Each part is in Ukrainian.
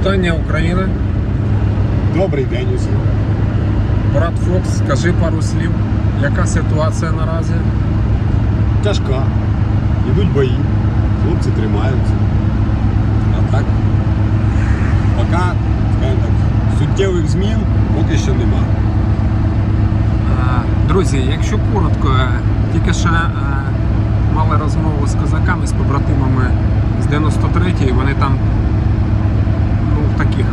Вітання Україна. Добрий день усім. Брат Фокс, скажи пару слів. Яка ситуація наразі? Тяжка. Йдуть бої. Хлопці тримаються. А так, поки, скажімо так, суттєвих змін поки що нема. Друзі, якщо коротко, е, тільки ще е, мали розмову з козаками, з побратимами з 93-ї, вони там ну, в таких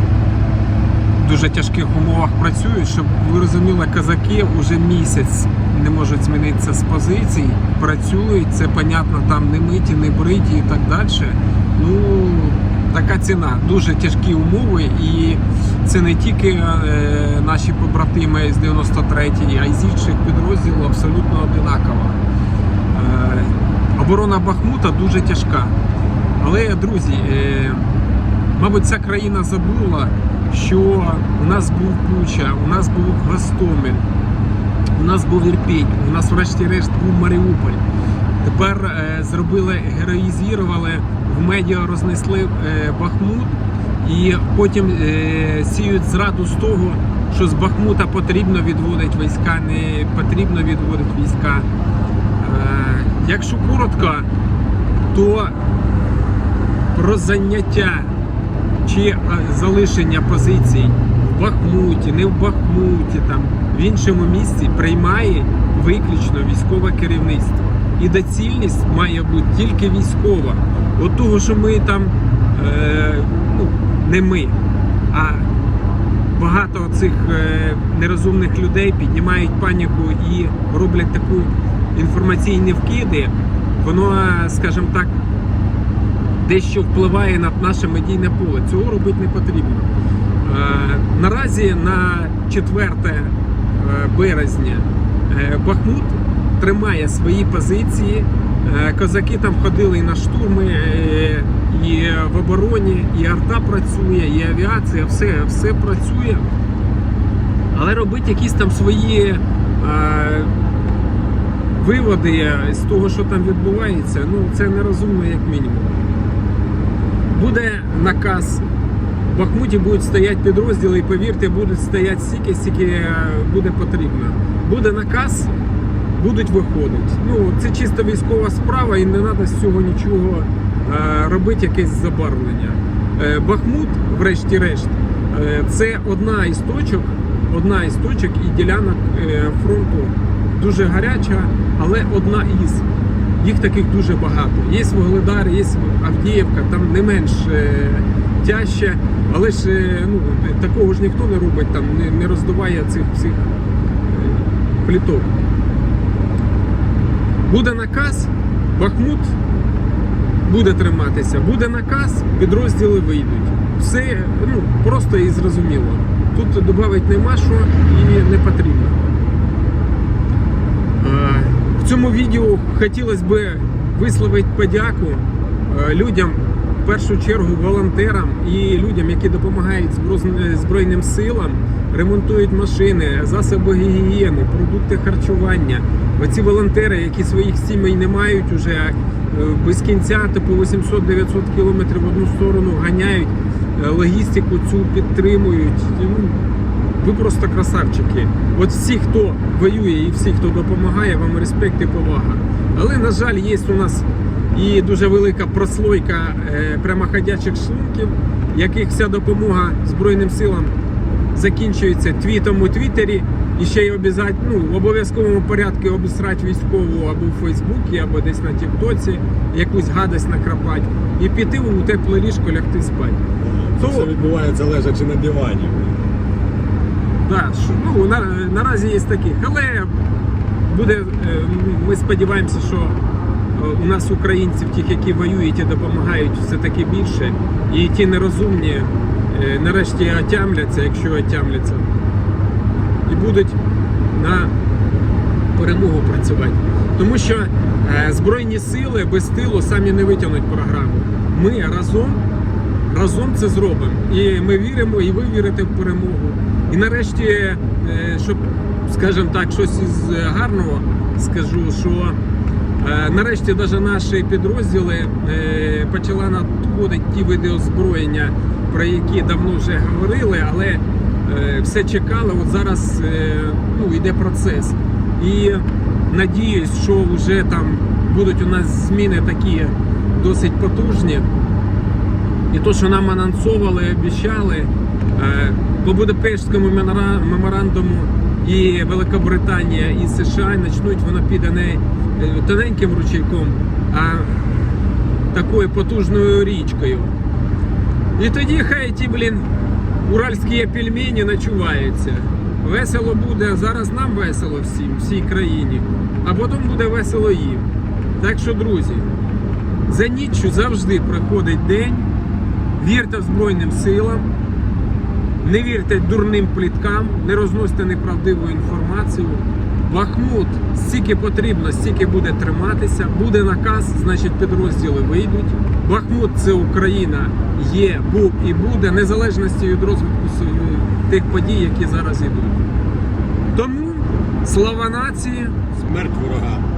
дуже тяжких умовах працюють, щоб ви розуміли, козаки вже місяць не можуть змінитися з позицій, працюють, це понятно, там не миті, не бриті і так далі. Ну, така ціна, дуже тяжкі умови, і це не тільки е, наші побратими з 93-ї, а й з інших підрозділів абсолютно одинаково. Е, оборона Бахмута дуже тяжка. Але, друзі, е, мабуть, ця країна забула, що у нас був Буча, у нас був Гостомель, у нас був Ірпінь, у нас врешті-решт був Маріуполь. Тепер е, зробили, героїзували, в медіа рознесли е, Бахмут і потім е, сіють зраду з того, що з Бахмута потрібно відводити війська, не потрібно відводити війська. Е, якщо коротко, то про заняття чи е, залишення позицій в Бахмуті, не в Бахмуті, там в іншому місці приймає виключно військове керівництво. І доцільність має бути тільки військова. От того, що ми там е, ну, не ми, а багато цих е, нерозумних людей піднімають паніку і роблять таку інформаційні вкиди, воно, скажімо так, дещо впливає на наше медійне поле. Цього робити не потрібно. Е, Наразі на 4 е, березня е, Бахмут тримає свої позиції. Козаки там ходили і на штурми, і в обороні, і арта працює, і авіація, все, все працює. Але робити якісь там свої е, виводи з того, що там відбувається, ну це нерозумно, як мінімум. Буде наказ. В Бахмуті будуть стояти підрозділи, і повірте, будуть стояти стільки, стільки е, буде потрібно. Буде наказ, будуть виходити. Ну, це чисто військова справа і не треба з цього нічого е, робити, якесь забарвлення. Е, Бахмут, врешті-решт, це одна із точок, одна із точок і ділянок фронту дуже гаряча, але одна із. Їх таких дуже багато. Є Вугледар, є Авдіївка, там не менш е, тяжче, але ж е, ну, такого ж ніхто не робить, там не, не роздуває цих всіх е, пліток. Буде наказ, Бахмут буде триматися, буде наказ, підрозділи вийдуть. Все ну, просто і зрозуміло. Тут додати нема що і не потрібно. Е, В цьому відео хотілося б висловити подяку е, людям, в першу чергу волонтерам і людям, які допомагають Збройним силам, ремонтують машини, засоби гігієни, продукти харчування. Оці волонтери, які своїх сімей не мають уже е, без кінця, типу 800-900 кілометрів в одну сторону ганяють, е, логістику цю підтримують. Ви просто красавчики. От всі, хто воює і всі, хто допомагає, вам респект і повага. Але, на жаль, є у нас і дуже велика прослойка е, прямоходячих шлунків, яких вся допомога Збройним силам закінчується твітом у Твіттері. І ще й ну, в обов'язковому порядку обісрати військову або в Фейсбуці, або десь на Тіктоці, якусь гадость накрапати, і піти у тепле ліжко лягти спати. Це все відбувається лежачи на дивані. Да, ну, на, наразі є таких, але буде, е, ми сподіваємося, що е, у нас українців, тих, які воюють і допомагають, все-таки більше. І ті нерозумні е, нарешті отямляться, якщо отямляться, і будуть на перемогу працювати. Тому що Збройні сили без тилу самі не витягнуть програму. Ми разом разом це зробимо. І ми віримо, і ви вірите в перемогу. І нарешті, е, щоб, скажімо так, щось із гарного скажу, що е, нарешті навіть наші підрозділи е, почали надходити ті види озброєння, про які давно вже говорили, але е, все чекали. От зараз е, ну, йде процес. І надіюсь, що вже там будуть у нас зміни такі досить потужні. І то, що нам анонсовували, обіцяли е, по Будапештському меморандуму і Великобританія, і США почнуть, воно піде не е, тоненьким ручейком, а такою потужною річкою. І тоді хай ті, блін, уральські пельмені ночуваються. Весело буде, зараз нам весело всім, всій країні, а потім буде весело їм. Так що, друзі, за ніччю завжди приходить день. Вірте Збройним силам, не вірте дурним пліткам, не розносьте неправдиву інформацію. Бахмут стільки потрібно, стільки буде триматися. Буде наказ, значить підрозділи вийдуть. Бахмут це Україна є, був і буде, незалежності від розвитку тих подій, які зараз йдуть. Тому слава нації, Смерть ворогам.